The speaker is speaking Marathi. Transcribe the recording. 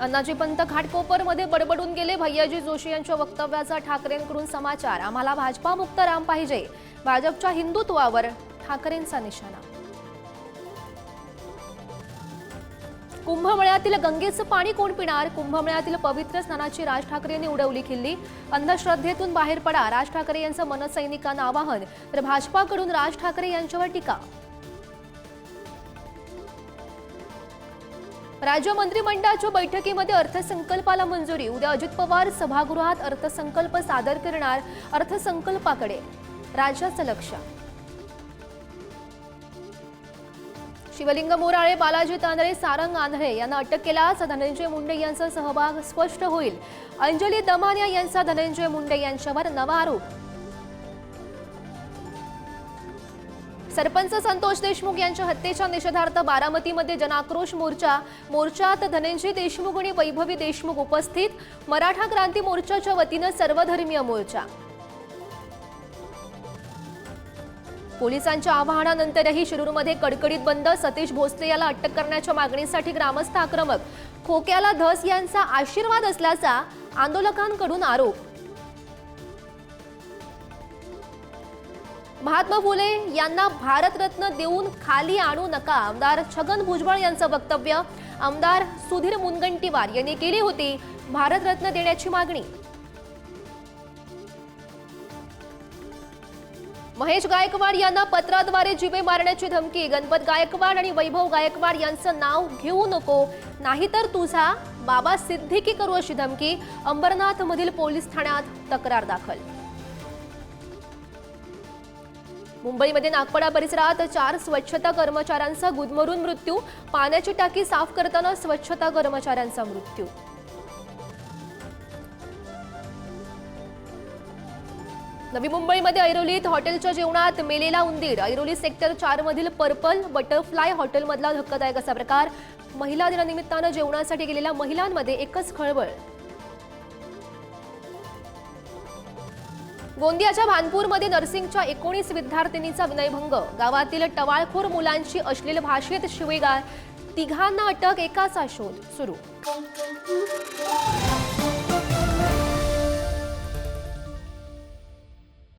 अण्णाजी पंत घाटकोपरमध्ये बडबडून गेले. भैयाजी जोशी यांच्या वक्तव्याचा ठाकरेंकडून समाचार. आम्हाला भाजपा मुक्त राम पाहिजे. भाजपच्या हिंदुत्वावर ठाकरेंचा निशाणा. कुंभमेळ्यातील गंगेचं पाणी कोण पिणार? कुंभमेळ्यातील पवित्र स्नानाची राज ठाकरेंनी उडवली खिल्ली. अंधश्रद्धेतून बाहेर पडा. राज ठाकरे यांचं मनसैनिकांना आवाहन. तर भाजपाकडून राज ठाकरे यांच्यावर टीका. राज्य मंत्रिमंडळाच्या बैठकीमध्ये अर्थसंकल्पाला मंजुरी. उद्या अजित पवार सभागृहात अर्थसंकल्प सादर करणार अर्थसंकल्पाकडे. राज्याचं लक्ष. शिवलिंग मोराळे बालाजी तांदळे सारंग आंधळे यांना अटक केल्यास धनंजय मुंडे यांचा सहभाग स्पष्ट होईल. अंजली दमानिया यांचा धनंजय मुंडे यांच्यावर नवा आरोप. सरपंच संतोष देशमुख यांच्या हत्येच्या निषेधार्थ बारामतीमध्ये जनाक्रोश मोर्चा. मोर्चात धनंजय देशमुख आणि वैभवी देशमुख उपस्थित. मराठा क्रांती मोर्चाच्या वतीनं सर्वधर्मीय मोर्चा. पोलिसांच्या आवाहनानंतरही शिरूरमध्ये कडकडीत बंद. सतीश भोसले याला अटक करण्याच्या मागणीसाठी ग्रामस्थ आक्रमक. खोक्याला धस यांचा आशीर्वाद असल्याचा आंदोलकांकडून आरोप. महात्मा फुले यांना भारतरत्न देऊन खाली आणू नका. आमदार छगन भुजबळ यांचं वक्तव्य आमदार सुधीर मुनगंटीवार यांनी केली होती. भारतरत्न देण्याची मागणी. महेश गायकवाड यांना पत्राद्वारे जिवे मारण्याची धमकी. गणपत गायकवाड आणि वैभव गायकवाड यांचं नाव घेऊ नको. नाहीतर तुझा बाबा सिद्दीकी करू अशी धमकी. अंबरनाथ मधील पोलीस ठाण्यात तक्रार दाखल. मुंबईमध्ये नागपाडा परिसरात चार स्वच्छता कर्मचाऱ्यांचा गुदमरून मृत्यू पाण्याची टाकी साफ करताना स्वच्छता कर्मचाऱ्यांचा मृत्यू. नवी मुंबईमध्ये ऐरोलीत हॉटेलच्या जेवणात मेलेला उंदीर. ऐरोली सेक्टर चार मधील पर्पल बटरफ्लाय हॉटेलमधला धक्कादायक असा प्रकार. महिला दिनानिमित्तानं जेवणासाठी गेलेल्या महिलांमध्ये एकच खळबळ. गोंदियाच्या भानपूरमध्ये नर्सिंगच्या एकोणीस विद्यार्थिनीचा विनयभंग. गावातील टवाळखोर मुलांची अश्लील भाषेत शिवेगाळ. तिघांना अटक एकाचा शोध सुरू.